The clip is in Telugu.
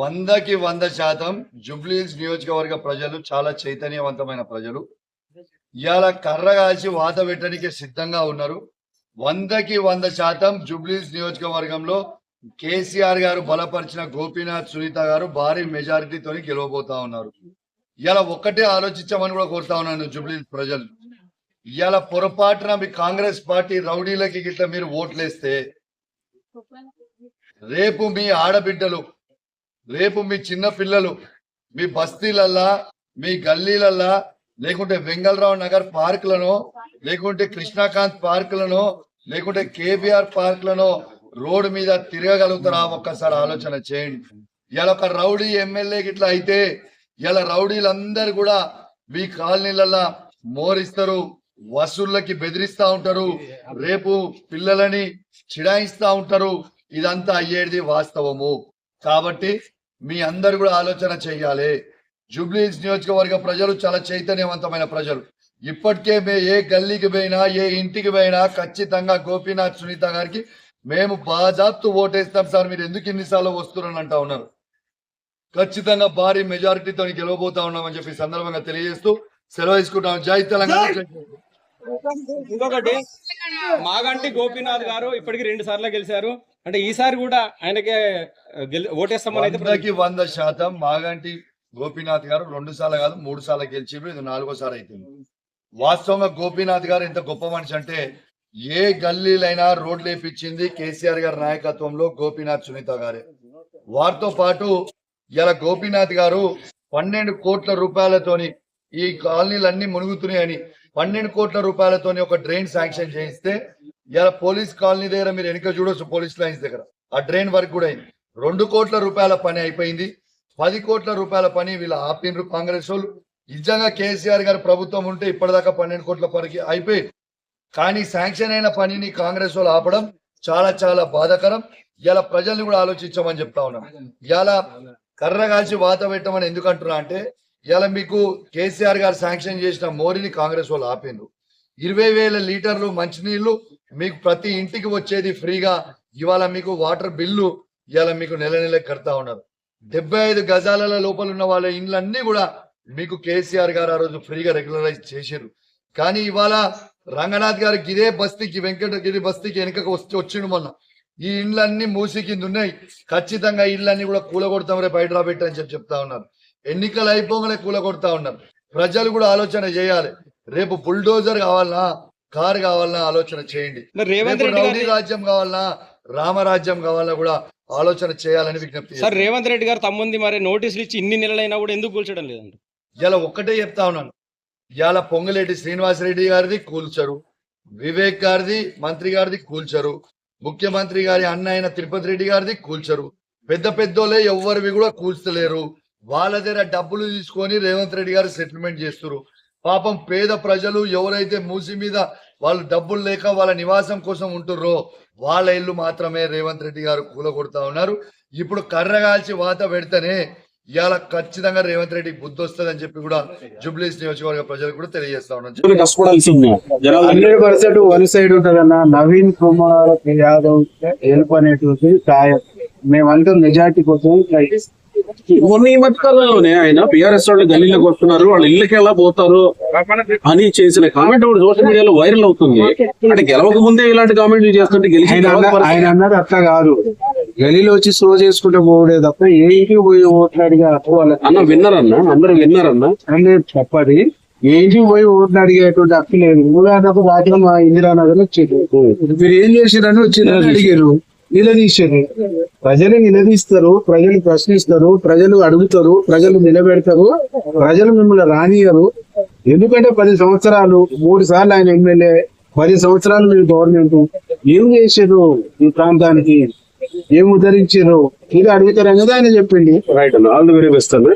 వందకి వంద శాతం జుబ్లీహిల్స్ నియోజకవర్గ ప్రజలు చాలా చైతన్యవంతమైన ప్రజలు. ఇవాళ కర్ర కాల్చి వాత పెట్టడానికి సిద్ధంగా ఉన్నారు. వందకి వంద శాతం జుబ్లీహిల్స్ నియోజకవర్గంలో కేసీఆర్ గారు బలపరిచిన గోపీనాథ్ సునీత గారు భారీ మెజారిటీతో గెలవబోతా ఉన్నారు. ఇలా ఒక్కటే ఆలోచించమని కూడా కోరుతా ఉన్నాను జుబ్లీహిల్స్ ప్రజలు. ఇవాళ పొరపాటున మీ కాంగ్రెస్ పార్టీ రౌడీలకి గిట్ల మీరు ఓట్లేస్తే రేపు మీ ఆడబిడ్డలు రేపు మీ చిన్న పిల్లలు మీ బస్తీలల్లా మీ గల్లీలల్లా లేకుంటే వెంగళరావు నగర్ పార్కులను లేకుంటే కృష్ణాకాంత్ పార్కులను లేకుంటే కేబిఆర్ పార్కులను రోడ్డు మీద తిరగగలుగుతారా? ఒక్కసారి ఆలోచన చేయండి. ఇలా ఒక రౌడీ ఎమ్మెల్యే గిట్లా అయితే ఇలా రౌడీలందరూ కూడా మీ కాలనీలల్లా మోరిస్తారు వసూళ్ళకి బెదిరిస్తా ఉంటారు రేపు పిల్లలని చిడాయిస్తా ఉంటారు. ఇదంతా అయ్యేది వాస్తవము. కాబట్టి మీ అందరు కూడా ఆలోచన చేయాలి. జూబ్లీస్ నియోజకవర్గ ప్రజలు చాలా చైతన్యవంతమైన ప్రజలు. ఇప్పటికే మే ఏ గల్లీకి పోయినా ఏ ఇంటికి పోయినా ఖచ్చితంగా గోపీనాథ్ సునీత గారికి మేము బాజాప్తు ఓటేస్తాం సార్. మీరు ఎందుకు ఇన్నిసార్లు వస్తున్నారని అంటా ఉన్నారు. ఖచ్చితంగా భారీ మెజారిటీతో గెలవబోతా ఉన్నామని చెప్పి సందర్భంగా తెలియజేస్తూ సెలవు తీసుకుంటాం. జై తెలంగాణ. జై! తెలంగాణ. ఇంకొకటి మాగంటి గోపీనాథ్ గారు ఇప్పటికి రెండు సార్లు గెలిచారు. అంటే ఈసారి కూడా ఆయనకే ఓటేస్తామని అయితే వంద శాతం మాగంటి గోపీనాథ్ గారు రెండు సార్లు కాదు మూడు సార్లు గెలిచి ఇది నాలుగోసారి అవుతుంది వాస్తవంగా గోపీనాథ్ గారు ఎంత గొప్ప మనిషి అంటే ఏ గల్లీలైనా రోడ్లు వేపించింది కేసీఆర్ గారి నాయకత్వంలో గోపీనాథ్ సునీత గారే. వారితో పాటు ఇలా గోపీనాథ్ గారు పన్నెండు కోట్ల రూపాయలతోని ఈ కాలనీలన్నీ మునుగుతున్నాయని పన్నెండు కోట్ల రూపాయలతోని ఒక డ్రైన్ శాంక్షన్ చేయిస్తే ఇలా పోలీస్ కాలనీ దగ్గర మీరు వెనుక చూడొచ్చు పోలీస్ లైన్స్ దగ్గర. ఆ డ్రైన్ వర్క్ కూడా అయింది. రెండు కోట్ల రూపాయల పని అయిపోయింది. పది కోట్ల రూపాయల పని వీళ్ళు ఆపినరు కాంగ్రెస్ వాళ్ళు. నిజంగా కేసీఆర్ గారు ప్రభుత్వం ఉంటే ఇప్పటిదాకా పన్నెండు కోట్ల పనికి అయిపోయింది కానీ శాంక్షన్ అయిన పనిని కాంగ్రెస్ వాళ్ళు ఆపడం చాలా చాలా బాధాకరం. ఇలా ప్రజల్ని కూడా ఆలోచించమని చెప్తా ఉన్నాం. ఇలా కర్ర కాల్చి వాత పెట్టమని ఎందుకు అంటున్నా అంటే ఇలా మీకు కేసీఆర్ గారు శాంక్షన్ చేసిన మోరీని కాంగ్రెస్ వాళ్ళు ఆపిండ్రు ఇరవై వేల లీటర్లు మంచినీళ్ళు మీకు ప్రతి ఇంటికి వచ్చేది ఫ్రీగా. ఇవాళ మీకు వాటర్ బిల్లు ఇవాళ మీకు నెల నెల కడతా ఉన్నారు. డెబ్బై ఐదు గజాల లోపల ఉన్న వాళ్ళ ఇండ్లన్నీ కూడా మీకు కేసీఆర్ గారు ఆ రోజు ఫ్రీగా రెగ్యులరైజ్ చేశారు. కానీ ఇవాళ రంగనాథ్ గారికి ఇదే బస్తీకి వెంకటగిరి బస్తీకి వెనుకకు వచ్చి వచ్చిండు మొన్న. ఈ ఇండ్లన్నీ మూసి కింద ఉన్నాయి. ఖచ్చితంగా ఈ ఇళ్ళన్నీ కూడా కూలగొడతాం రేపు హైదరాబాద్ అని చెప్పి చెప్తా ఉన్నారు. ఎన్నికలు అయిపోగానే కూలగొడతా ఉన్నారు. ప్రజలు కూడా ఆలోచన చేయాలి. రేపు బుల్డోజర్ కావాలనా? కారు కావాలన్నా ఆలోచన చేయండి. రౌడీ గారు రాజ్యం కావాలన్నా రామరాజ్యం కావాలన్నా కూడా ఆలోచన చేయాలని విజ్ఞప్తి సార్ రేవంత్ రెడ్డి గారు తమ్ముంది మరి నోటీసులు ఇచ్చి ఇన్ని నెలలైనా కూడా ఎందుకు కూల్చడం లేదండి? ఇలా ఒక్కటే చెప్తా ఉన్నాను. ఇవాళ పొంగులేటి శ్రీనివాసరెడ్డి గారిది కూల్చరు. వివేక్ గారిది మంత్రి గారిది కూల్చరు. ముఖ్యమంత్రి గారి అన్న అయిన తిరుపతి రెడ్డి గారిది కూల్చరు. పెద్ద పెద్దోళ్ళే ఎవ్వరివి కూడా కూల్చలేరు. వాళ్ళ దగ్గర డబ్బులు తీసుకొని రేవంత్ రెడ్డి గారు సెటిల్మెంట్ చేస్తారు పాపం పేద ప్రజలు ఎవరైతే మూసి మీద వాళ్ళు డబ్బులు లేక వాళ్ళ నివాసం కోసం ఉంటుర్రో వాళ్ళ ఇల్లు మాత్రమే రేవంత్ రెడ్డి గారు కూలగొడతా ఉన్నారు. ఇప్పుడు కర్రగాల్చి వాత పెడితేనే ఇవాళ ఖచ్చితంగా రేవంత్ రెడ్డికి బుద్ధి వస్తుంది అని చెప్పి కూడా జూబ్లీస్ నియోజకవర్గ ప్రజలకు కూడా తెలియజేస్తా జనాలు హండ్రెడ్ పర్సెంట్ వన్ సైడ్ ఉంటదన్న నవీన్ కుమార్ యాదవ్ గెలుపు అనేటువంటి ఖాయం మేమంతా మెజార్టీ కోసం మొన్న ఈ మధ్యకాలంలోనే ఆయన బిఆర్ఎస్ వాళ్ళు గల్లీలోకి వస్తున్నారు. వాళ్ళ ఇళ్ళకి ఎలా పోతారు అని చేసిన కామెంట్ ఒకటి సోషల్ మీడియాలో వైరల్ అవుతుంది. అంటే గెలవక ముందే ఇలాంటి కామెంట్లు చేస్తుంటే గెలిచి ఆయన అన్నది అట్లా కాదు. గలీలో వచ్చి స్లో చేసుకుంటే పోవడే తప్ప ఏ ఇంటికి పోయి ఓట్లు అడిగే హక్కు వాళ్ళకి? అన్న విన్నారన్న? అందరూ విన్నారన్న? అంటే చెప్పది ఏ ఇంటికి పోయి ఓట్లు అడిగేటువంటి హక్కు లేదు. ఉదాహరణకు రాజ్యం మా ఇందిరానగర్ వచ్చేది మీరు ఏం చేసిరని వచ్చిందని అడిగారు. నిలదీశారు ప్రజలు నిలదీస్తారు ప్రజలు ప్రశ్నిస్తారు ప్రజలు అడుగుతారు ప్రజలు నిలబెడతారు ప్రజలు మిమ్మల్ని రానియరు ఎందుకంటే పది సంవత్సరాలు మూడు సార్లు ఆయన ఎమ్మెల్యే పది సంవత్సరాలు మీరు గవర్నమెంట్ ఏం చేశారు ఈ ప్రాంతానికి ఏం ఉద్ధరించారు ఇది అడుగుతారు ఆయన చెప్పింది. రైట్ అన్న ఆల్ ది వెరీ బెస్ట్ అన్న.